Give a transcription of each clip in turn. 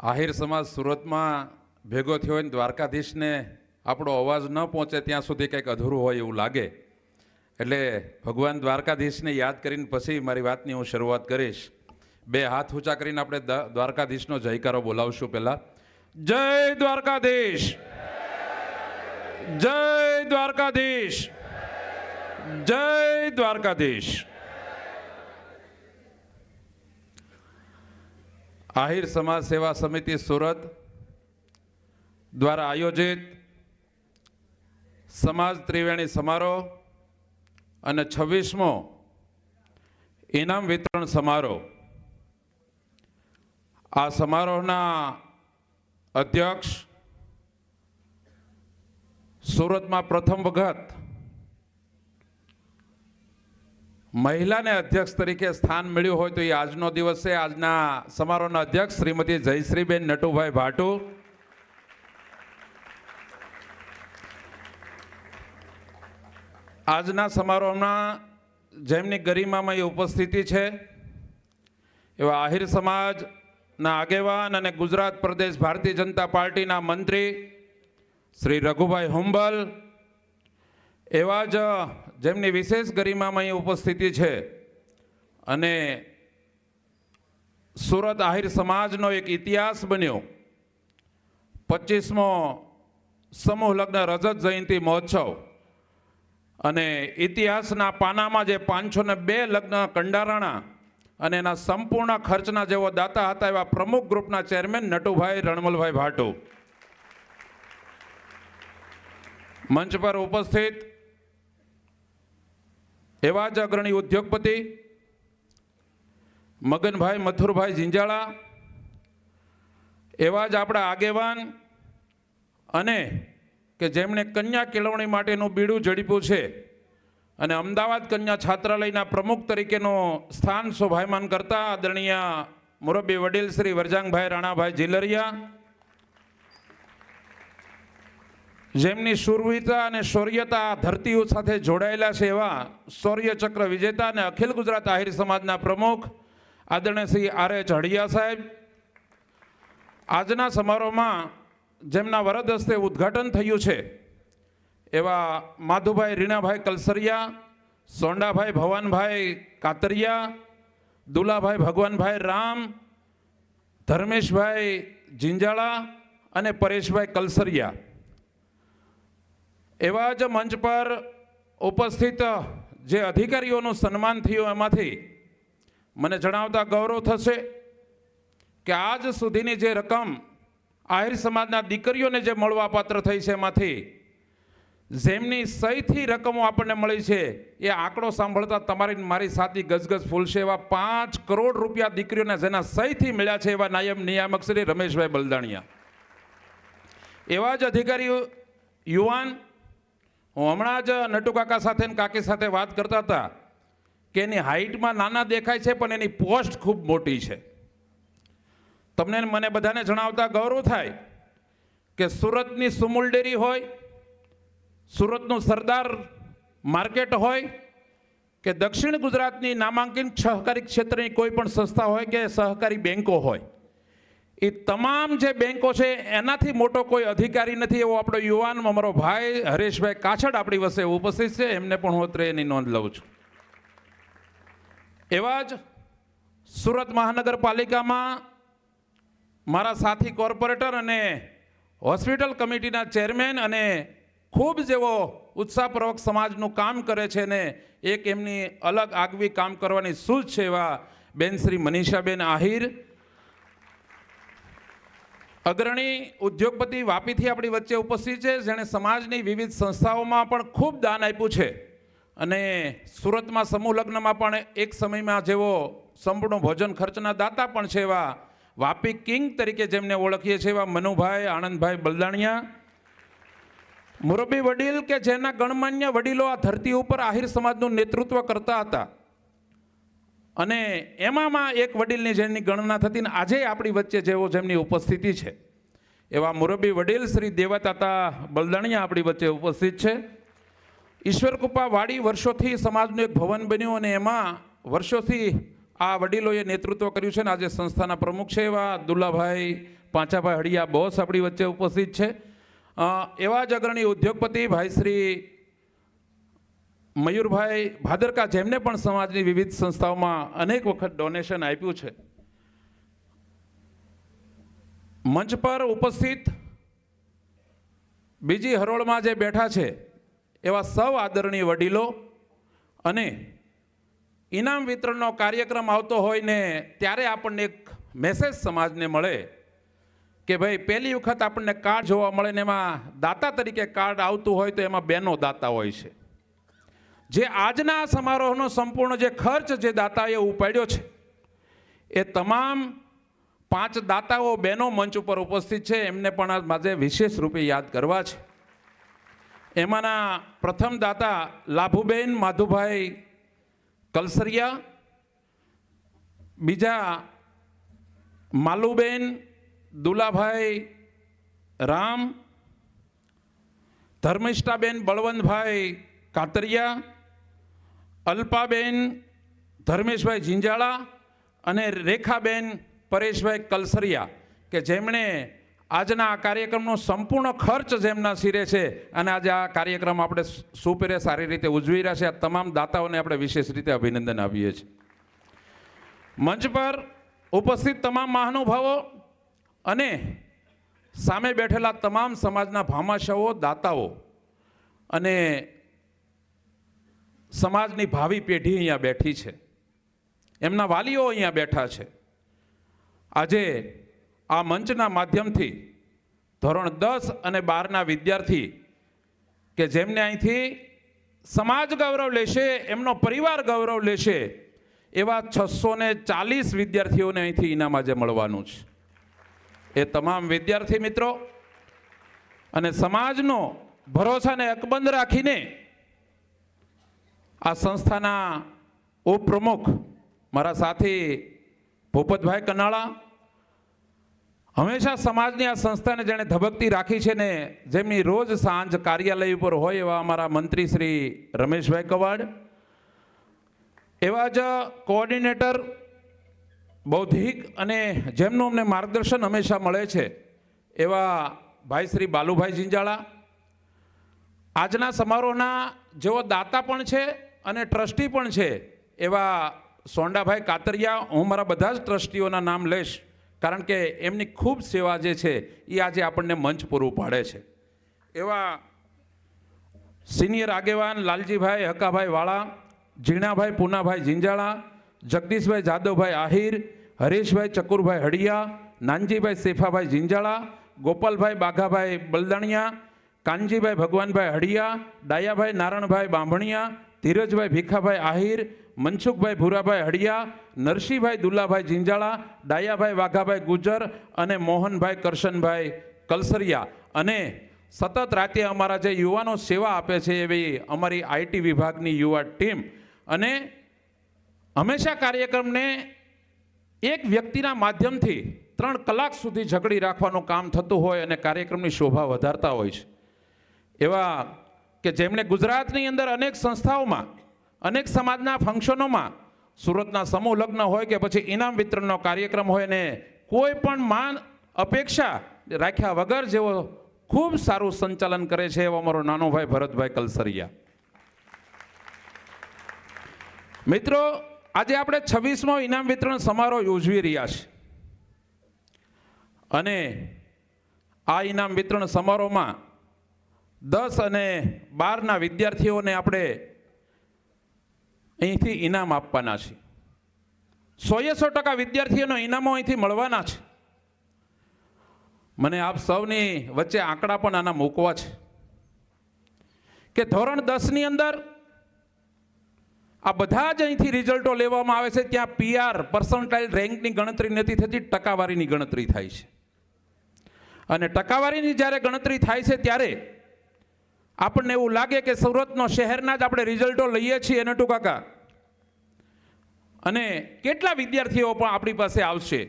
આહિર સમાજ સુરતમાં ભેગો થયો હોય દ્વારકાધીશને આપણો અવાજ ન પહોંચે ત્યાં સુધી કંઈક અધૂરું હોય એવું લાગે. એટલે ભગવાન દ્વારકાધીશને યાદ કરીને પછી મારી વાતની હું શરૂઆત કરીશ. બે હાથ ઊંચા કરીને આપણે દ્વારકાધીશનો જયકારો બોલાવશું પહેલાં. જય દ્વારકાધીશ! જય દ્વારકાધીશ! જય દ્વારકાધીશ! આહિર સમાજ સેવા સમિતિ સુરત દ્વારા આયોજિત સમાજ ત્રિવેણી સમારોહ અને છવ્વીસમો ઇનામ વિતરણ સમારોહ. આ સમારોહના અધ્યક્ષ સુરતમાં પ્રથમ વખત મહિલાને અધ્યક્ષ તરીકે સ્થાન મળ્યું હોય તો એ આજનો દિવસ છે. આજના સમારોહના અધ્યક્ષ શ્રીમતી જયશ્રીબેન નટુભાઈ ભાટુ. આજના સમારોહમાં જેમની ગરિમામાં એ ઉપસ્થિતિ છે, એવા આહિર સમાજના આગેવાન અને ગુજરાત પ્રદેશ ભારતીય જનતા પાર્ટીના મંત્રી શ્રી રઘુભાઈ હુંબલ, એવા જ જેમની વિશેષ ગરિમામય ઉપસ્થિતિ છે અને સુરત આહિર સમાજનો એક ઇતિહાસ બન્યો. પચીસમો સમૂહ લગ્ન રજત જયંતિ મહોત્સવ. અને ઇતિહાસના પાનામાં જે પાંચસો ને બે લગ્ન કંડારાણા અને એના સંપૂર્ણ ખર્ચના જેવો દાતા હતા એવા પ્રમુખ ગ્રુપના ચેરમેન નટુભાઈ રણમલભાઈ ભાટુ. મંચ પર ઉપસ્થિત એવા જ અગ્રણી ઉદ્યોગપતિ, મગનભાઈ મથુરભાઈ ઝીંઝાળા, એવા જ આપણા આગેવાન અને કે જેમણે કન્યા કેળવણી માટેનું બીડું ઝડપ્યું છે અને અમદાવાદ કન્યા છાત્રાલયના પ્રમુખ તરીકેનું સ્થાન શોભાયમાન કરતા આદરણીય મુરબ્બી વડીલ શ્રી વરજાંગભાઈ રાણાભાઈ જીલરિયા જેમની શુરવીરતા અને શૌર્યતા ધરતીઓ સાથે જોડાયેલા છે એવા શૌર્યચક્ર વિજેતા અને અખિલ ગુજરાત આહિર સમાજના પ્રમુખ આદરણીય શ્રી આર એચ હડિયા સાહેબ. આજના સમારોહમાં જેમના વરદ હસ્તે ઉદ્ઘાટન થયું છે એવા માધુભાઈ રીણાભાઈ કલસરિયા, સોંડાભાઈ ભવાનભાઈ કાતરિયા, દુલાભાઈ ભગવાનભાઈ રામ, ધર્મેશભાઈ જિંજાળા અને પરેશભાઈ કલસરિયા. એવા જ મંચ પર ઉપસ્થિત જે અધિકારીઓનું સન્માન થયું એમાંથી, મને જણાવતા ગૌરવ થશે કે આજ સુધીની જે રકમ આહિર સમાજના દીકરીઓને જે મળવાપાત્ર થઈ છે એમાંથી, જેમની સહીથી રકમો આપણને મળી છે, એ આંકડો સાંભળતા તમારી મારી સાથી ગજગજ ફૂલશે એવા પાંચ કરોડ રૂપિયા દીકરીઓને જેના સહીથી મળ્યા છે એવા નાયબ નિયામક શ્રી રમેશભાઈ બલદાણિયા. એવા જ અધિકારી યુવાન હું હમણાં જ નટુ કાકા સાથે કાકી સાથે વાત કરતા હતા કે એની હાઇટમાં નાના દેખાય છે, પણ એની પોસ્ટ ખૂબ મોટી છે. તમને મને બધાને જણાવતા ગૌરવ થાય કે સુરતની સુમુલ ડેરી હોય, સુરતનું સરદાર માર્કેટ હોય, કે દક્ષિણ ગુજરાતની નામાંકિત સહકારી ક્ષેત્રની કોઈ પણ સંસ્થા હોય કે સહકારી બેન્કો હોય એ તમામ જે બેન્કો છે, એનાથી મોટો કોઈ અધિકારી નથી. એવો આપણો યુવાન અમારો ભાઈ હરેશભાઈ કાછડ આપણી વચ્ચે ઉપસ્થિત છે. એમને પણ હું અત્રે એની નોંધ લઉં છું. એવા જ સુરત મહાનગરપાલિકામાં મારા સાથી કોર્પોરેટર અને હોસ્પિટલ કમિટીના ચેરમેન અને ખૂબ જેવો ઉત્સાહપૂર્વક સમાજનું કામ કરે છે ને એક એમની અલગ આગવી કામ કરવાની સૂઝ છે એવા બેન શ્રી મનીષાબેન આહિર. અગ્રણી ઉદ્યોગપતિ વાપીથી આપણી વચ્ચે ઉપસ્થિત છે. જેણે સમાજની વિવિધ સંસ્થાઓમાં પણ ખૂબ દાન આપ્યું છે. અને સુરતમાં સમૂહ લગ્નમાં પણ એક સમયમાં જેવો સંપૂર્ણ ભોજન ખર્ચના દાતા પણ છે એવા વાપી કિંગ તરીકે જેમને ઓળખીએ છીએ એવા મનુભાઈ, આનંદભાઈ બલદાણિયા. મોરબી વડીલ કે જેના ગણમાન્ય વડીલો આ ધરતી ઉપર આહિર સમાજનું નેતૃત્વ કરતા હતા. અને એમાંમાં એક વડીલની જેની ગણના થતી ને આજે આપણી વચ્ચે જેવો જેમની ઉપસ્થિતિ છે, એવા મુરબ્બી વડીલ શ્રી દેવાતાતા બલદાણિયા આપણી વચ્ચે ઉપસ્થિત છે. ઈશ્વર કૃપા વાડી વર્ષોથી સમાજનું એક ભવન બન્યું અને એમાં વર્ષોથી આ વડીલોએ નેતૃત્વ કર્યું છે ને આજે સંસ્થાના પ્રમુખ છે એવા દુલ્લાભાઈ પાંચાભાઈ હળિયા બોસ આપણી વચ્ચે ઉપસ્થિત છે. એવા જ અગ્રણી ઉદ્યોગપતિ ભાઈ શ્રી મયુરભાઈ ભાદરકા જેમને પણ સમાજની વિવિધ સંસ્થાઓમાં અનેક વખત ડોનેશન આપ્યું છે, મંચ પર ઉપસ્થિત બીજી હરોળમાં જે બેઠા છે, એવા સૌ આદરણીય વડીલો અને ઇનામ વિતરણનો કાર્યક્રમ આવતો હોય ને ત્યારે આપણને એક મેસેજ સમાજને મળે કે ભાઈ, પહેલી વખત આપણને કાર્ડ જોવા મળે ને એમાં દાતા તરીકે કાર્ડ આવતું હોય તો એમાં બેનો દાતા હોય છે. જે આજના સમારોહનો સંપૂર્ણ જે ખર્ચ જે દાતાએ ઉપાડ્યો છે, એ તમામ પાંચ દાતાઓ બહેનો મંચ ઉપર ઉપસ્થિત છે. એમને પણ આજે વિશેષ રૂપે યાદ કરવા છે. એમાંના પ્રથમ દાતા લાભુબેન માધુભાઈ કલસરિયા, બીજા માલુબેન દુલાભાઈ રામ, ધર્મિષ્ઠાબેન બળવંતભાઈ કાતરિયા અલ્પાબેન, ધર્મેશભાઈ જિંજાળા અને રેખાબેન પરેશભાઈ કલસરિયા કે જેમણે આજના આ કાર્યક્રમનો સંપૂર્ણ ખર્ચ જેમના સિરે છે અને આજે આ કાર્યક્રમ આપણે સુપેરે સારી રીતે ઉજવી રહ્યા છે. આ તમામ દાતાઓને આપણે વિશેષ રીતે અભિનંદન આપીએ છીએ. મંચ પર ઉપસ્થિત તમામ મહાનુભાવો અને સામે બેઠેલા તમામ સમાજના ભામાશાઓ દાતાઓ અને સમાજની ભાવિ પેઢી અહીંયા બેઠી છે. એમના વાલીઓ અહીંયા બેઠા છે. આજે આ મંચના માધ્યમથી ધોરણ દસ અને બારના વિદ્યાર્થી કે જેમને અહીંથી સમાજ ગૌરવ લેશે, એમનો પરિવાર ગૌરવ લેશે, એવા છસો ને ચાલીસ વિદ્યાર્થીઓને અહીંથી ઇનામ આજે મળવાનું છે. એ તમામ વિદ્યાર્થી મિત્રો અને સમાજનો ભરોસાને અકબંધ રાખીને આ સંસ્થાના ઉપપ્રમુખ મારા સાથી ભૂપતભાઈ કનાળા હંમેશા સમાજની આ સંસ્થાને જેણે ધબકતી રાખી છે ને જેમની રોજ સાંજ કાર્યાલય ઉપર હોય એવા અમારા મંત્રી શ્રી રમેશભાઈ કવાડ, એવા જ કોઓર્ડિનેટર બૌદ્ધિક અને જેમનું અમને માર્ગદર્શન હંમેશા મળે છે, એવા ભાઈ શ્રી બાલુભાઈ જિંજાળા આજના સમારોહના જેઓ દાતા પણ છે અને ટ્રસ્ટી પણ છે. એવા સોંડાભાઈ કાતરિયા, હું મારા બધા જ ટ્રસ્ટીઓના નામ લઈશ, કારણ કે એમની ખૂબ સેવા જે છે એ આજે આપણને મંચ પૂરું પાડે છે. એવા સિનિયર આગેવાન લાલજીભાઈ હકાભાઈ વાળા, ઝીણાભાઈ પૂનાભાઈ જિંજાળા જગદીશભાઈ જાદવભાઈ આહિર, હરેશભાઈ ચકુરભાઈ હડિયા, નાનજીભાઈ સેફાભાઈ જિંજાળા ગોપાલભાઈ બાઘાભાઈ બલદાણિયા, કાનજીભાઈ ભગવાનભાઈ હડિયા, ડાયાભાઈ નારણભાઈ બાંભણિયા ધીરજભાઈ ભીખાભાઈ આહિર, મનસુખભાઈ ભૂરાભાઈ હડિયા, નરસિંહભાઈ દુલ્લાભાઈ જિંજાળા ડાયાભાઈ વાઘાભાઈ ગુજર અને મોહનભાઈ કરશનભાઈ કલસરિયા. અને સતત રાતે અમારા જે યુવાનો સેવા આપે છે એવી અમારી આઈટી વિભાગની યુવા ટીમ. અને હંમેશા કાર્યક્રમને એક વ્યક્તિના માધ્યમથી ત્રણ કલાક સુધી ઝઘડી રાખવાનું કામ થતું હોય અને કાર્યક્રમની શોભા વધારતા હોય છે. એવા કે જેમણે ગુજરાતની અંદર અનેક સંસ્થાઓમાં, અનેક સમાજના ફંક્શનોમાં સુરતના સમૂહ લગ્ન હોય કે પછી ઇનામ વિતરણનો કાર્યક્રમ હોય ને કોઈ પણ માન અપેક્ષા રાખ્યા વગર જેવો ખૂબ સારું સંચાલન કરે છે એવો અમારો નાનો ભાઈ ભરતભાઈ કલસરિયા. મિત્રો, આજે આપણે છવ્વીસમો ઇનામ વિતરણ સમારોહ યોજવી રહ્યા છે. અને આ ઇનામ વિતરણ સમારોહમાં દસ અને બારના વિદ્યાર્થીઓને આપણે અહીંથી ઇનામ આપવાના છે. સોએ સો ટકા વિદ્યાર્થીઓનો ઇનામો અહીંથી મળવાના છે. મને આપ સૌની વચ્ચે આંકડા પણ આના મૂકવા છે. કે ધોરણ દસની અંદર આ બધા જ અહીંથી રિઝલ્ટો લેવામાં આવે છે, ત્યાં પીઆર પર્સન્ટાઇલ રેન્કની ગણતરી નથી થતી, ટકાવારીની ગણતરી થાય છે. અને ટકાવારીની જ્યારે ગણતરી થાય છે, ત્યારે આપણને એવું લાગે કે સુરતનો શહેરના જ આપણે રિઝલ્ટો લઈએ છીએ એને ટૂંકાકા અને કેટલા વિદ્યાર્થીઓ પણ આપણી પાસે આવશે?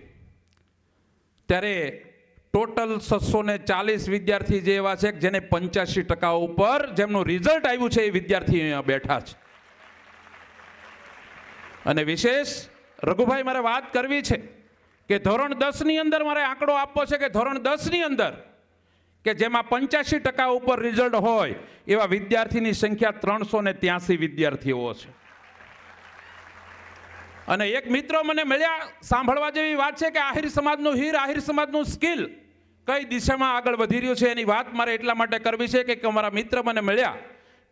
ત્યારે ટોટલ છસો ને ચાલીસ વિદ્યાર્થી જે એવા છે જેને પંચ્યાસી ટકા ઉપર જેમનું રિઝલ્ટ આવ્યું છે એ વિદ્યાર્થી અહીંયા બેઠા છે. અને વિશેષ, રઘુભાઈ મારે વાત કરવી છે કે ધોરણ દસની અંદર મારે આંકડો આપવો છે કે ધોરણ દસની અંદર કે જેમાં પંચ્યાસી ટકા ઉપર રિઝલ્ટ હોય, એવા વિદ્યાર્થીની સંખ્યા ત્રણસો ને ત્યાસી વિદ્યાર્થીઓ છે. અને એક મિત્રો મને મળ્યા, સાંભળવા જેવી વાત છે કે આહિર સમાજનું હીર, આહિર સમાજનું સ્કિલ કઈ દિશામાં આગળ વધી રહ્યું છે એની વાત મારે એટલા માટે કરવી છે કે મારા મિત્ર મને મળ્યા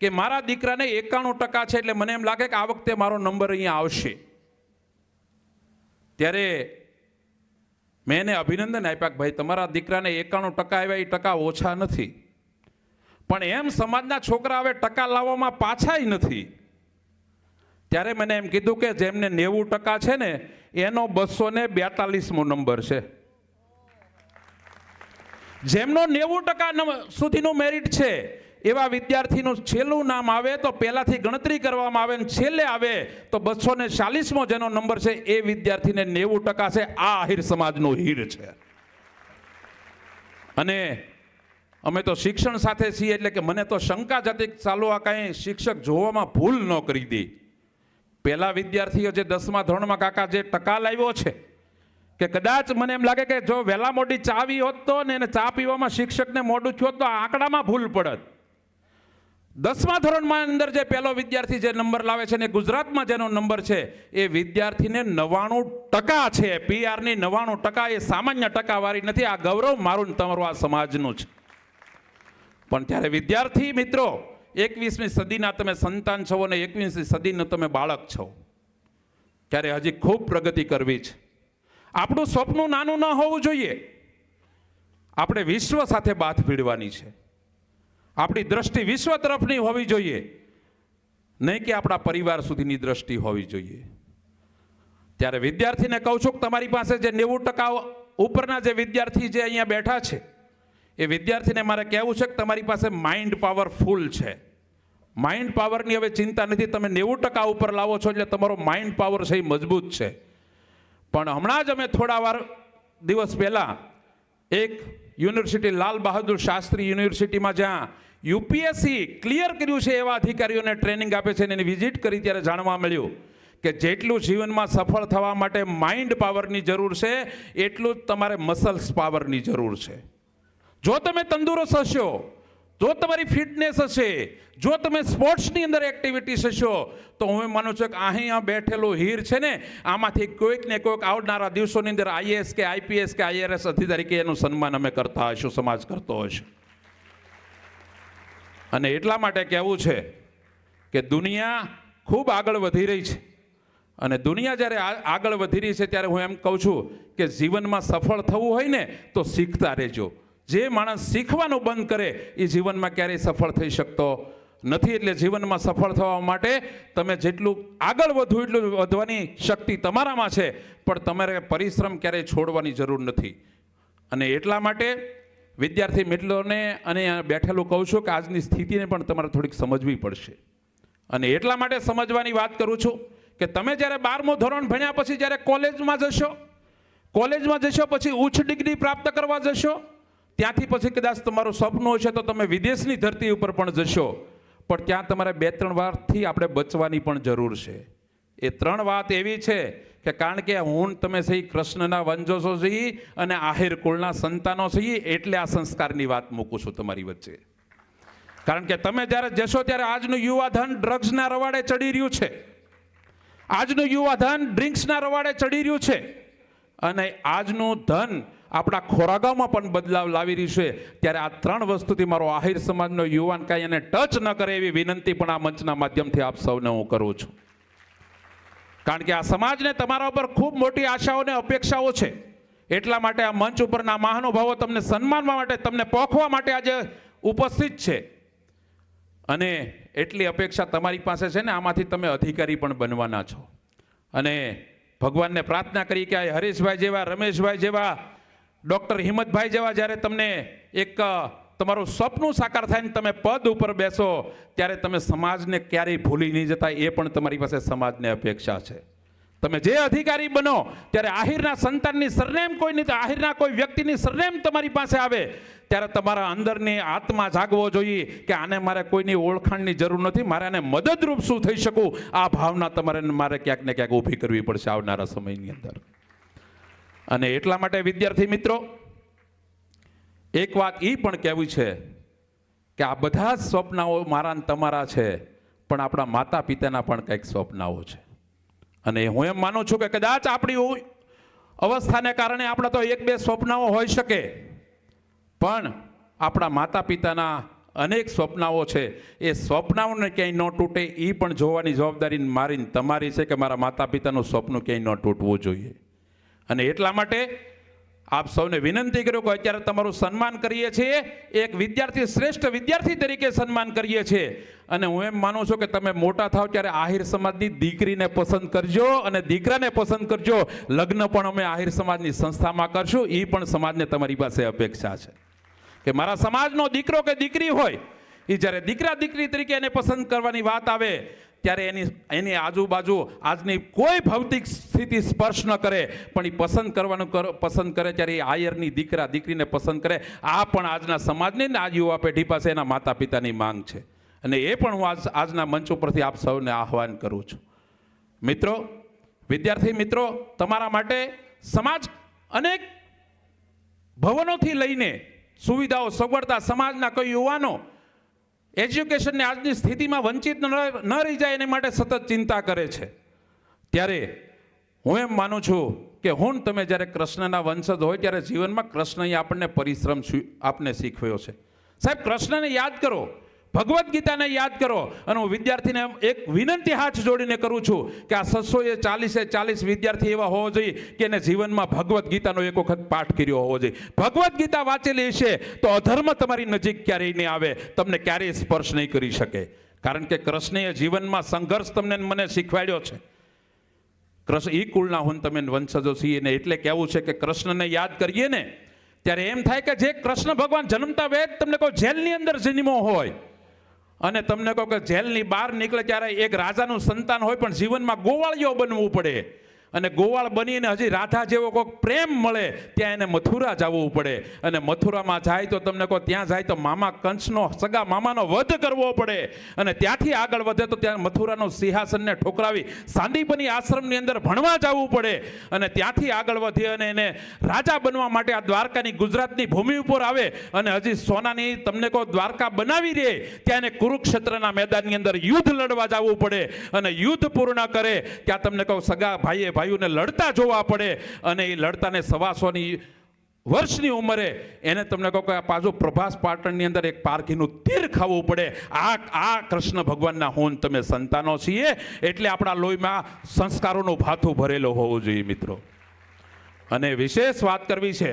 કે મારા દીકરાને એકાણું ટકા છે એટલે મને એમ લાગે કે આ વખતે મારો નંબર અહીંયા આવશે. ત્યારે મેં એને અભિનંદન આપ્યા કે ભાઈ, તમારા દીકરાને એકાણું ટકા આવ્યા એ ટકા ઓછા નથી. પણ એમ સમાજના છોકરા હવે ટકા લાવવામાં પાછાય નથી. ત્યારે મને એમ કીધું કે જેમને નેવું ટકા છે ને, એનો બસો ને બેતાલીસમો નંબર છે. જેમનો નેવું ટકા સુધીનું મેરિટ છે એવા વિદ્યાર્થીનું છેલ્લું નામ આવે તો પહેલાંથી ગણતરી કરવામાં આવે ને છેલ્લે આવે તો બસો ને ચાલીસમો જેનો નંબર છે એ વિદ્યાર્થીને નેવું ટકા છે. આ આહિર સમાજનું હીર છે. અને અમે તો શિક્ષણ સાથે છીએ એટલે કે મને તો શંકા જતી ચાલો આ કાંઈ શિક્ષક જોવામાં ભૂલ ન કરી દે. પહેલા વિદ્યાર્થીઓ જે દસમા ધોરણમાં કાકા જે ટકા લાવ્યો છે કે કદાચ મને એમ લાગે કે જો વહેલા મોડી ચાવી હોત તો ને એને ચા પીવામાં શિક્ષકને મોડું થયું તો આંકડામાં ભૂલ પડત. દસમા ધોરણમાં અંદર જે પહેલો વિદ્યાર્થી જે નંબર લાવે છે ને ગુજરાતમાં જેનો નંબર છે, એ વિદ્યાર્થીને નવ્વાણું ટકા છે. પીઆરની નવ્વાણું ટકા એ સામાન્ય ટકાવારી નથી. આ ગૌરવ મારું તમારું, આ સમાજનું છે. પણ ત્યારે વિદ્યાર્થી મિત્રો, એકવીસમી સદીના તમે સંતાન છો અને એકવીસમી સદીનો તમે બાળક છો. ત્યારે હજી ખૂબ પ્રગતિ કરવી છે. આપણું સ્વપ્નું નાનું ન હોવું જોઈએ. આપણે વિશ્વ સાથે બાથ ભીડવાની છે. આપણી દ્રષ્ટિ વિશ્વ તરફની હોવી જોઈએ. નહીં કે આપણા પરિવાર સુધીની દ્રષ્ટિ હોવી જોઈએ. ત્યારે વિદ્યાર્થીને કહું છું કે તમારી પાસે જે નેવું ટકા ઉપરના જે વિદ્યાર્થી જે અહીંયા બેઠા છે, એ વિદ્યાર્થીને મારે કહેવું છે કે તમારી પાસે માઇન્ડ પાવર ફૂલ છે. માઇન્ડ પાવરની હવે ચિંતા નથી, તમે નેવું ટકા ઉપર લાવો છો એટલે તમારો માઇન્ડ પાવર છે એ મજબૂત છે. પણ હમણાં જ અમે થોડા વાર, દિવસ પહેલાં એક યુનિવર્સિટી લાલ બહાદુર શાસ્ત્રી યુનિવર્સિટીમાં જ્યાં યુપીએસસી ક્લિયર કર્યું છે એવા અધિકારીઓને ટ્રેનિંગ આપે છે અને એની વિઝિટ કરી ત્યારે જાણવા મળ્યું કે જેટલું જીવનમાં સફળ થવા માટે માઇન્ડ પાવરની જરૂર છે, એટલું જ તમારે મસલ્સ પાવરની જરૂર છે. જો તમે તંદુરસ્ત હશો જો તમારી ફિટનેસ હશે, જો તમે સ્પોર્ટ્સની અંદર એક્ટિવિટીસ હશો, તો હું માનું છું કે અહીંયા બેઠેલો હીર છે ને, આમાંથી કોઈક ને કોઈક આવનારા દિવસોની અંદર આઈએએસ કે આઈપીએસ કે આઈઆરએસ અધિકારી કે એનું સન્માન અમે કરતા હશું, સમાજ કરતો હશે. અને એટલા માટે કહેવું છે કે દુનિયા ખૂબ આગળ વધી રહી છે. અને દુનિયા જ્યારે આગળ વધી રહી છે, ત્યારે હું એમ કહું છું કે જીવનમાં સફળ થવું હોય ને, તો શીખતા રહેજો. જે માણસ શીખવાનું બંધ કરે, એ જીવનમાં ક્યારેય સફળ થઈ શકતો નથી. એટલે જીવનમાં સફળ થવા માટે તમે જેટલું આગળ વધવું એટલું વધવાની શક્તિ તમારામાં છે, પણ તમારે પરિશ્રમ ક્યારેય છોડવાની જરૂર નથી. અને એટલા માટે વિદ્યાર્થી મિત્રોને અને બેઠેલું કહું છું કે આજની સ્થિતિને પણ તમારે થોડીક સમજવી પડશે. અને એટલા માટે સમજવાની વાત કરું છું કે તમે જ્યારે બારમું ધોરણ ભણ્યા પછી જ્યારે કોલેજમાં જશો કોલેજમાં જશો પછી ઉચ્ચ ડિગ્રી પ્રાપ્ત કરવા જશો ત્યાંથી પછી કદાચ તમારું સપનું હશે તો તમે વિદેશની ધરતી ઉપર પણ જશો. પણ ત્યાં તમારે બે ત્રણ વારથી આપણે બચવાની પણ જરૂર છે. એ ત્રણ વાત એવી છે કે કારણ કે હું તમે સહી કૃષ્ણના વંશજો છીએ અને આહિર કુળના સંતાનો છીએ એટલે આ સંસ્કારની વાત મૂકું છું તમારી વચ્ચે. કારણ કે તમે જ્યારે જશો ત્યારે આજનું યુવાધન ડ્રગ્સના રવાડે ચડી રહ્યું છે. આજનું યુવાધન ડ્રિંક્સના રવાડે ચડી રહ્યું છે. અને આજનું ધન આપણા ખોરાગામાં પણ બદલાવ લાવી રહી છે. ત્યારે આ ત્રણ વસ્તુથી મારો આહિર સમાજનો યુવાન કાંઈ એને ટચ ન કરે એવી વિનંતી પણ આ મંચના માધ્યમથી આપ સૌને હું કરું છું. કારણ કે આ સમાજને તમારા ઉપર ખૂબ મોટી આશાઓ અને અપેક્ષાઓ છે. એટલા માટે આ મંચ ઉપરના મહાનુભાવો તમને સન્માનવા માટે, તમને પોખવા માટે આજે ઉપસ્થિત છે. અને એટલી અપેક્ષા તમારી પાસે છે ને, આમાંથી તમે અધિકારી પણ બનવાના છો. અને ભગવાનને પ્રાર્થના કરી કે આ હરીશભાઈ જેવા, રમેશભાઈ જેવા ડૉક્ટર હિંમતભાઈ જેવા જ્યારે તમને એક તમારું સપનું સાકાર થાય ને તમે પદ ઉપર બેસો, ત્યારે તમે સમાજને ક્યારેય ભૂલી નહીં જતા, એ પણ તમારી પાસે સમાજને અપેક્ષા છે. તમે જે અધિકારી બનો, ત્યારે આહિરના સંતાનની સરનેમ કોઈ નહીં આહિરના કોઈ વ્યક્તિની સરનેમ તમારી પાસે આવે, ત્યારે તમારા અંદરની આત્મા જાગવો જોઈએ કે આને મારે કોઈની ઓળખાણની જરૂર નથી, મારે આને મદદરૂપ શું થઈ શકું? આ ભાવના તમારે મારે ક્યાંક ને ક્યાંક ઊભી કરવી પડશે આવનારા સમયની અંદર. અને એટલા માટે, વિદ્યાર્થી મિત્રો, એક વાત એ પણ કહેવી છે કે આ બધા જ સ્વપ્નાઓ મારા તમારા છે, પણ આપણા માતા પિતાના પણ કંઈક સ્વપ્નાઓ છે. અને હું એમ માનું છું કે કદાચ આપણી અવસ્થાને કારણે આપણા તો એક બે સ્વપ્નાઓ હોઈ શકે, પણ આપણા માતા પિતાના અનેક સ્વપ્નાઓ છે, એ સ્વપ્નાઓને ક્યાંય ન તૂટે એ પણ જોવાની જવાબદારી મારી તમારી છે કે મારા માતા પિતાનું સ્વપ્ન ક્યાંય ન તૂટવું જોઈએ. અને એટલા માટે આપ સૌને વિનંતી કર્યો કે અત્યારે તમારું સન્માન કરીએ છીએ, એક વિદ્યાર્થી, શ્રેષ્ઠ વિદ્યાર્થી તરીકે સન્માન કરીએ છીએ. અને હું એમ માનું છું કે તમે મોટા થાવ ત્યારે આહિર સમાજની દીકરીને પસંદ કરજો અને દીકરાને પસંદ કરજો. લગ્ન પણ અમે આહિર સમાજની સંસ્થામાં કરશું એ પણ સમાજને તમારી પાસે અપેક્ષા છે. કે મારા સમાજનો દીકરો કે દીકરી હોય એ જ્યારે દીકરા દીકરી તરીકે એને પસંદ કરવાની વાત આવે ત્યારે એની એની આજુબાજુ આજની કોઈ ભૌતિક સ્થિતિ સ્પર્શ ન કરે. પણ એ પસંદ કરવાનું પસંદ કરે ત્યારે એ આયરની દીકરા, દીકરીને પસંદ કરે. આ પણ આજના સમાજની ને આજ યુવા પેઢી પાસે એના માતા પિતાની માંગ છે. અને એ પણ હું આજ આજના મંચ ઉપરથી આપ સૌને આહવાન કરું છું. મિત્રો, વિદ્યાર્થી મિત્રો, તમારા માટે સમાજ અનેક ભવનોથી લઈને સુવિધાઓ, સગવડતા સમાજના કોઈ યુવાનો એજ્યુકેશનની આજની સ્થિતિમાં વંચિત ન રહી જાય એની માટે સતત ચિંતા કરે છે. ત્યારે હું એમ માનું છું કે હું તમે જ્યારે કૃષ્ણના વંશજ હોય ત્યારે જીવનમાં કૃષ્ણએ આપણને પરિશ્રમ આપણને શીખવ્યો છે. સાહેબ, કૃષ્ણને યાદ કરો ભગવદ્ ગીતાને યાદ કરો અને હું વિદ્યાર્થીને એક વિનંતી હાથ જોડીને કરું છું કે આ સસો એ ચાલીસે ચાલીસ વિદ્યાર્થી એવા હોવો જોઈએ કે એને જીવનમાં ભગવદ્ ગીતાનો એક વખત પાઠ કર્યો હોવો જોઈએ. ભગવદ્ ગીતા વાંચેલી હશે તો અધર્મ તમારી નજીક ક્યારેય નહીં આવે, તમને ક્યારેય સ્પર્શ નહીં કરી શકે. કારણ કે કૃષ્ણએ જીવનમાં સંઘર્ષ તમને મને શીખવાડ્યો છે. કૃષ્ણ, ઈ કુળના હું તમે વંશજો છીએ ને એટલે કહેવું છે કે કૃષ્ણને યાદ કરીએ ને, ત્યારે એમ થાય કે જે કૃષ્ણ ભગવાન જન્મતા વેદ તમને કોઈ જેલની અંદર જન્મો હોય અને તમને કહો કે જેલની બહાર નીકળે ત્યારે એક રાજાનું સંતાન હોય પણ જીવનમાં ગોવાળિયો બનવું પડે. અને ગોવાળ બનીને હજી રાધા જેવો કોઈક પ્રેમ મળે, ત્યાં એને મથુરા જવું પડે. અને મથુરામાં જાય તો તમને કહો, ત્યાં જાય તો મામા કંસનો, સગા મામાનો વધ કરવો પડે. અને ત્યાંથી આગળ વધે તો ત્યાં મથુરાનો સિંહાસનને ઠોકરાવી સાંદીપની આશ્રમની અંદર ભણવા જવું પડે. અને ત્યાંથી આગળ વધી અને એને રાજા બનવા માટે આ દ્વારકાની ગુજરાતની ભૂમિ ઉપર આવે. અને હજી સોનાની તમને કહો, દ્વારકા બનાવી દે ત્યાં એને કુરુક્ષેત્રના મેદાનની અંદર યુદ્ધ લડવા જવું પડે. અને યુદ્ધ પૂર્ણ કરે, ત્યાં તમને કહો, સગા ભાઈએ ભાઈઓને લડતા જોવા પડે અને એ લડતાને સવાસોની વર્ષની ઉંમરે એને તમને કહો કે આ પાછું પ્રભાસ પાટણની અંદર એક પારખીનું તીર ખાવું પડે. આ આ કૃષ્ણ ભગવાનના હોન તમે સંતાનો છીએ એટલે આપણા લોહીમાં સંસ્કારોનું ભાથું ભરેલો હોવું જોઈએ મિત્રો. અને વિશેષ વાત કરવી છે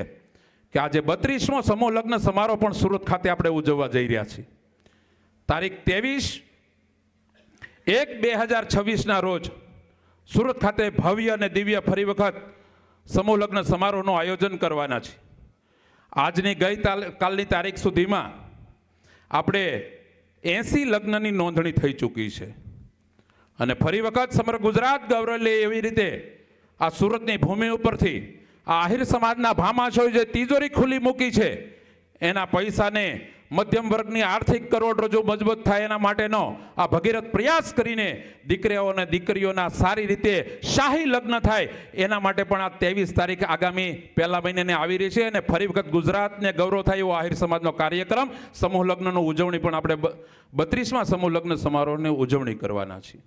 કે આજે બત્રીસમો સમૂહ લગ્ન સમારોહ પણ સુરત ખાતે આપણે ઉજવવા જઈ રહ્યા છીએ. તારીખ ત્રેવીસ એક બે હજાર છવ્વીસના રોજ સુરત ખાતે ભવ્ય અને દિવ્ય ફરી વખત સમૂહ લગ્ન સમારોહનું આયોજન કરવાના છે. આજની ગઈ કાલની તારીખ સુધીમાં આપણે એસી લગ્નની નોંધણી થઈ ચૂકી છે. અને ફરી વખત સમગ્ર ગુજરાત ગૌરવ લે એવી રીતે આ સુરતની ભૂમિ ઉપરથી, આ આહિર સમાજના ભામાશોએ જે તિજોરી ખુલ્લી મૂકી છે, એના પૈસાને મધ્યમ વર્ગની આર્થિક કરોડરજ્જુ મજબૂત થાય એના માટેનો આ ભગીરથ પ્રયાસ કરીને દીકરીઓ અને દીકરીઓના સારી રીતે શાહી લગ્ન થાય એના માટે પણ આ ત્રેવીસ તારીખ આગામી પહેલા મહિને આવી રહી છે અને ફરી વખત ગુજરાતને ગૌરવ થાય એવો આહિર સમાજનો કાર્યક્રમ સમૂહ લગ્નનો ઉજવણી પણ આપણે બત્રીસમાં સમૂહ લગ્ન સમારોહની ઉજવણી કરવાના છીએ.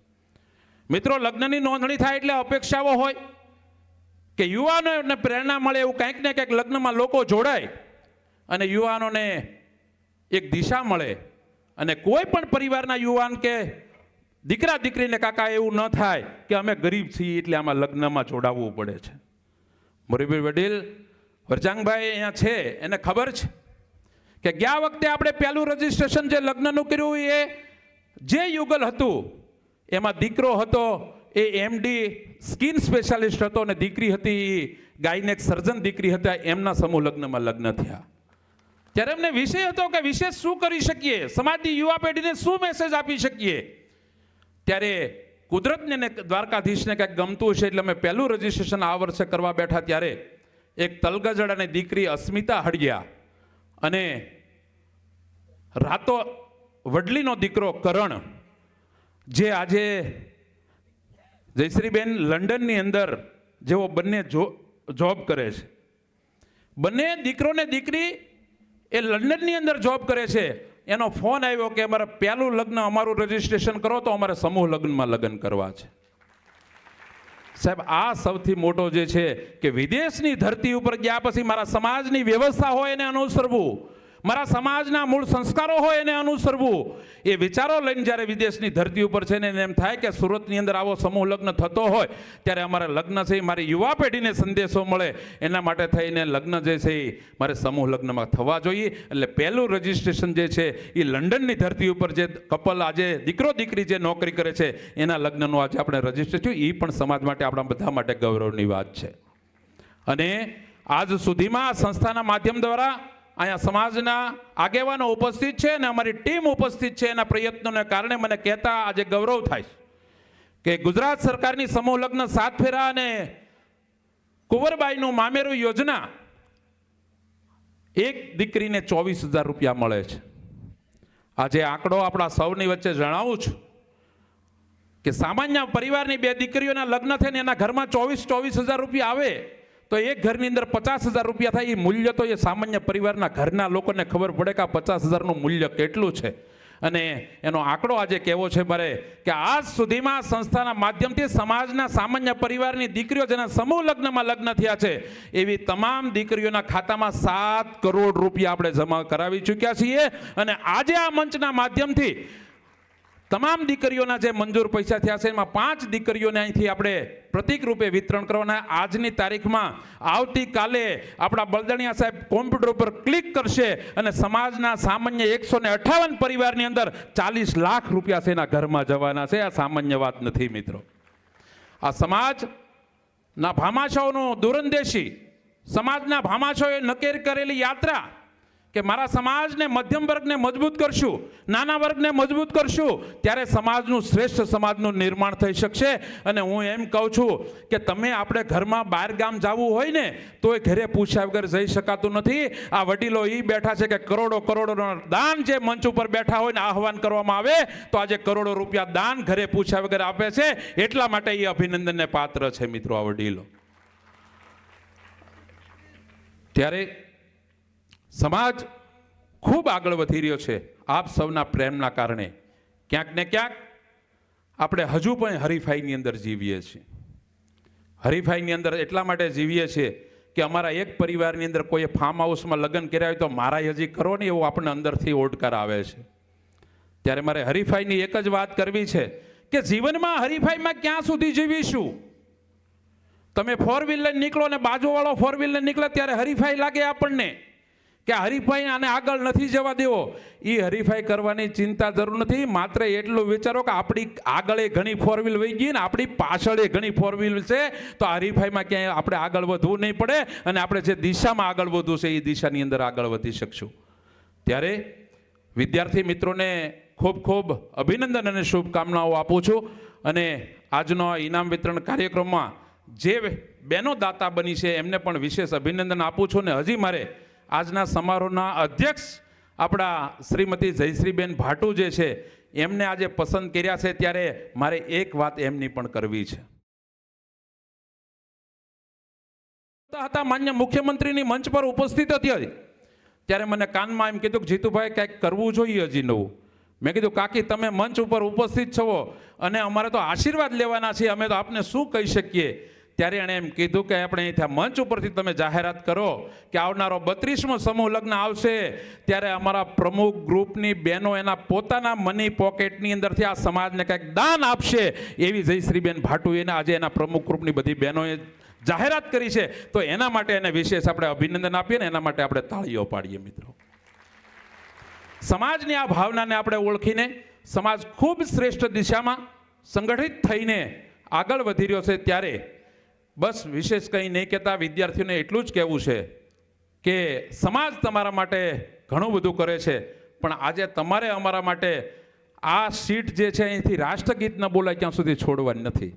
મિત્રો, લગ્નની નોંધણી થાય એટલે અપેક્ષાઓ હોય કે યુવાનોને પ્રેરણા મળે એવું કંઈક ને કંઈક લગ્નમાં લોકો જોડાય અને યુવાનોને એક દિશા મળે અને કોઈ પણ પરિવારના યુવાન કે દીકરા દીકરીને કાકા એવું ન થાય કે અમે ગરીબ છીએ એટલે આમાં લગ્નમાં જોડાવવું પડે છે. મોરીભાઈ વડીલ, વરજાંગભાઈ અહીંયા છે, એને ખબર છે કે ગયા વખતે આપણે પહેલું રજીસ્ટ્રેશન જે લગ્નનું કર્યું એ જે યુગલ હતું, એમાં દીકરો હતો, એ એમડી સ્કિન સ્પેશિયાલિસ્ટ હતો અને દીકરી હતી ગાયનેક સર્જન દીકરી હતા, એમના સમૂહ લગ્નમાં લગ્ન થયા. ત્યારે એમને વિષય હતો કે વિશેષ શું કરી શકીએ? સમાજની યુવા પેઢીને શું મેસેજ આપી શકીએ? ત્યારે કુદરતને દ્વારકાધીશને કંઈક ગમતું હશે એટલે અમે પહેલું રજીસ્ટ્રેશન આ વર્ષે કરવા બેઠા ત્યારે એક તલગજડ અને દીકરી અસ્મિતા હળિયા અને રાતો વડલીનો દીકરો કરણ, જે આજે જયશ્રીબેન લંડનની અંદર જેઓ બંને જો જોબ કરે છે. બંને દીકરો ને દીકરી એ લંડનની અંદર જોબ કરે છે. એનો ફોન આવ્યો કે અમારે પહેલું લગ્ન અમારું રજીસ્ટ્રેશન કરો તો અમારે સમૂહ લગ્નમાં લગ્ન કરવા છે. સાહેબ, આ સૌથી મોટો જે છે કે વિદેશની ધરતી ઉપર ગયા પછી મારા સમાજની વ્યવસ્થા હોય એને અનુસરવું. મારા સમાજના મૂળ સંસ્કારો હોય એને અનુસરવું. એ વિચારો લઈને જ્યારે વિદેશની ધરતી ઉપર છે ને એમ થાય કે સુરતની અંદર આવો સમૂહ લગ્ન થતો હોય, ત્યારે અમારે લગ્ન છે મારી યુવા પેઢીને સંદેશો મળે. એના માટે થઈને લગ્ન જે છે એ મારે સમૂહ લગ્નમાં થવા જોઈએ. એટલે પહેલું રજિસ્ટ્રેશન જે છે એ લંડનની ધરતી ઉપર જે કપલ આજે દીકરો દીકરી જે નોકરી કરે છે, એના લગ્નનું આજે આપણે રજીસ્ટ્રેશન એ પણ સમાજ માટે, આપણા બધા માટે ગૌરવની વાત છે. અને આજ સુધીમાં સંસ્થાના માધ્યમ દ્વારા અહીંયા સમાજના આગેવાનો ઉપસ્થિત છે અને અમારી ટીમ ઉપસ્થિત છે એના પ્રયત્નોને કારણે મને કહેતા આજે ગૌરવ થાય છે કે ગુજરાત સરકારની સમૂહ લગ્ન સાત ફેરા અને કુંવરબાઈનું મામેરું યોજના એક દીકરીને ચોવીસ હજાર રૂપિયા મળે છે. આજે આંકડો આપણા સૌની વચ્ચે જણાવું છું કે સામાન્ય પરિવારની બે દીકરીઓના લગ્ન થઈને એના ઘરમાં ચોવીસ ચોવીસ હજાર રૂપિયા આવે તો એક ઘરની અંદર પચાસ હજાર રૂપિયા થાય, એ મૂલ્ય તો એ સામાન્ય પરિવારના ઘરના લોકોને ખબર પડે કે આ પચાસ હજારનું મૂલ્ય કેટલું છે. અને એનો આંકડો આજે કહેવો છે મારે, કે આજ સુધીમાં સંસ્થાના માધ્યમથી સમાજના સામાન્ય પરિવારની દીકરીઓ જેના સમૂહ લગ્નમાં લગ્ન થયા છે, એવી તમામ દીકરીઓના ખાતામાં સાત કરોડ રૂપિયા આપણે જમા કરાવી ચૂક્યા છીએ. અને આજે આ મંચના માધ્યમથી તમામ દીકરીઓના જે મંજૂર પૈસા થયા છે, એમાં પાંચ દીકરીઓને અહીંથી આપણે પ્રતિક રૂપે વિતરણ કરવાના. આજની તારીખમાં આવતીકાલે આપણા બલદણિયા સાહેબ કોમ્પ્યુટર ઉપર ક્લિક કરશે અને સમાજના સામાન્ય એકસો ને અઠાવન પરિવારની અંદર ચાલીસ લાખ રૂપિયા છે એના ઘરમાં જવાના છે. આ સામાન્ય વાત નથી મિત્રો. આ સમાજના ભામાશાઓનો દૂરંદેશી, સમાજના ભામાશાઓએ નકેર કરેલી યાત્રા કે મારા સમાજને મધ્યમ વર્ગને મજબૂત કરશું, નાના વર્ગને મજબૂત કરશું, ત્યારે સમાજનું શ્રેષ્ઠ સમાજનું નિર્માણ થઈ શકશે. અને હું એમ કહું છું કે તમે આપણે ઘરમાં બહાર ગામ જવું હોય ને, તો એ ઘરે પૂછ્યા વગર જઈ શકાતું નથી. આ વડીલો એ બેઠા છે કે કરોડો કરોડોનો દાન જે મંચ ઉપર બેઠા હોય ને આહવાન કરવામાં આવે, તો આજે કરોડો રૂપિયા દાન ઘરે પૂછ્યા વગર આપે છે. એટલા માટે એ અભિનંદનને પાત્ર છે મિત્રો આ વડીલો. ત્યારે સમાજ ખૂબ આગળ વધી રહ્યો છે. આપ સૌના પ્રેમના કારણે. ક્યાંક ને ક્યાંક આપણે હજુ પણ હરીફાઈની અંદર જીવીએ છીએ. હરીફાઈની અંદર એટલા માટે જીવીએ છીએ કે અમારા એક પરિવારની અંદર કોઈએ ફાર્મ હાઉસમાં લગ્ન કર્યા હોય તો મારા હજી કરો ને એવું આપણને અંદરથી ઓડકાર આવે છે. ત્યારે મારે હરીફાઈની એક જ વાત કરવી છે કે જીવનમાં હરીફાઈમાં ક્યાં સુધી જીવીશું? તમે ફોર વ્હીલર નીકળો ને બાજુવાળો ફોર વ્હીલર નીકળે ત્યારે હરીફાઈ લાગે આપણને. કે હરીફાઈ આને આગળ નથી જવા દેવો. એ હરીફાઈ કરવાની ચિંતા જરૂર નથી. માત્ર એટલું વિચારો કે આપણી આગળ એ ઘણી ફોર વ્હીલ વહી ગઈ ને આપણી પાછળ એ ઘણી ફોર વ્હીલ છે, તો હરીફાઈમાં ક્યાંય આપણે આગળ વધવું નહીં પડે અને આપણે જે દિશામાં આગળ વધવું છે, એ દિશાની અંદર આગળ વધી શકશું. ત્યારે વિદ્યાર્થી મિત્રોને ખૂબ ખૂબ અભિનંદન અને શુભકામનાઓ આપું છું અને આજનો ઇનામ વિતરણ કાર્યક્રમમાં જે બહેનો દાતા બની છે, એમને પણ વિશેષ અભિનંદન આપું છું ને હજી મારે આજના સમારોહના અધ્યક્ષ આપણા શ્રીમતી જયશ્રીબેન ભાટુ જે છે, એમને આજે પસંદ કર્યા છે. ત્યારે મારે એક વાત એમની પણ કરવી છે. હતા માન્ય મુખ્યમંત્રીની મંચ પર ઉપસ્થિત હતી ત્યારે મને કાનમાં એમ કીધું કે, જીતુભાઈ, કંઈક કરવું જોઈએ હજી નવું. મેં કીધું, કાકી, તમે મંચ ઉપર ઉપસ્થિત છો અને અમારે તો આશીર્વાદ લેવાના છે અમે તો આપને શું કહી શકીએ? ત્યારે એણે એમ કીધું કે આપણે અહીંથી મંચ ઉપરથી તમે જાહેરાત કરો કે આવનારો બત્રીસમો સમૂહ લગ્ન આવશે. ત્યારે અમારા પ્રમુખ ગ્રુપની બહેનો એના પોતાના મની પોકેટની અંદરથી આ સમાજને કંઈક દાન આપશે એવી જયશ્રીબેન ભાટુ એને આજે એના પ્રમુખ ગ્રુપની બધી બહેનોએ જાહેરાત કરી છે. તો એના માટે એને વિશેષ આપણે અભિનંદન આપીએ ને એના માટે આપણે તાળીઓ પાડીએ મિત્રો. સમાજની આ ભાવનાને આપણે ઓળખીને સમાજ ખૂબ શ્રેષ્ઠ દિશામાં સંગઠિત થઈને આગળ વધી રહ્યો છે. ત્યારે બસ વિશેષ કંઈ નહીં કહેતા, વિદ્યાર્થીઓને એટલું જ કહેવું છે કે સમાજ તમારા માટે ઘણું બધું કરે છે, પણ આજે તમારે અમારા માટે આ સીટ જે છે અહીંથી રાષ્ટ્રગીત ન બોલાય ત્યાં સુધી છોડવાની નથી.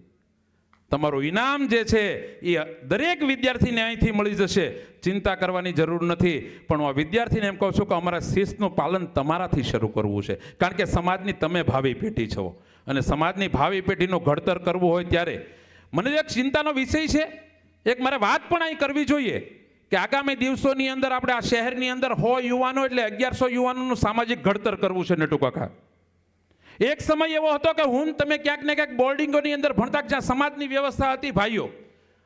તમારું ઇનામ જે છે એ દરેક વિદ્યાર્થીને અહીંથી મળી જશે, ચિંતા કરવાની જરૂર નથી, પણ હું આ વિદ્યાર્થીને એમ કહું છું કે અમારા શિસ્તનું પાલન તમારાથી શરૂ કરવું છે, કારણ કે સમાજની તમે ભાવિ પેઢી છો. અને સમાજની ભાવિ પેઢીનું ઘડતર કરવું હોય ત્યારે મને એક ચિંતાનો વિષય છે. એક મારે વાત પણ અહીં કરવી જોઈએ કે આગામી દિવસોની અંદર આપણે આ શહેરની અંદર હો યુવાનો એટલે અગિયારસો યુવાનોનું સામાજિક ઘડતર કરવું છે ને ટૂંકા એક સમય એવો હતો કે હું તમે ક્યાંક ને ક્યાંક બોર્ડિંગોની અંદર ભણતા જ્યાં સમાજની વ્યવસ્થા હતી ભાઈઓ,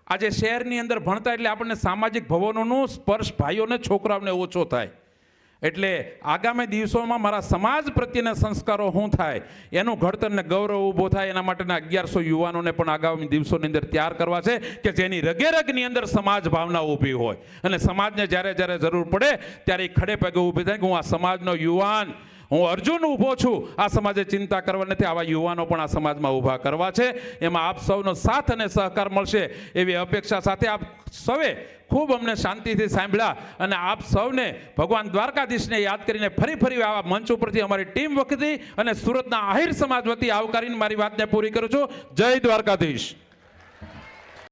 આજે શહેરની અંદર ભણતા એટલે આપણને સામાજિક ભવનોનું સ્પર્શ ભાઈઓને છોકરાઓને ઓછો થાય. એટલે આગામી દિવસોમાં મારા સમાજ પ્રત્યેના સંસ્કારો શું થાય, એનું ઘડતરને ગૌરવ ઊભો થાય, એના માટેના અગિયારસો યુવાનોને પણ આગામી દિવસોની અંદર તૈયાર કરવા છે કે જેની રગેરગની અંદર સમાજ ભાવના ઊભી હોય. અને સમાજને જ્યારે જ્યારે જરૂર પડે, ત્યારે એ ખડે પગે ઊભી થાય કે હું આ સમાજનો યુવાન, હું અર્જુન ઊભો છું. આ સમાજે ચિંતા કરવા નથી, આવા યુવાનો પણ આ સમાજમાં ઊભા કરવા છે. એમાં આપ સૌનો સાથ અને સહકાર મળશે એવી અપેક્ષા સાથે આપ સૌએ ખૂબ અમને શાંતિથી સાંભળ્યા અને આપ સૌને ભગવાન દ્વારકાધીશને યાદ કરીને ફરી ફરી આવા મંચ ઉપરથી અમારી ટીમ વખતે અને સુરતના આહિર સમાજ વતી આવકારીને મારી વાતને પૂરી કરું છું. જય દ્વારકાધીશ.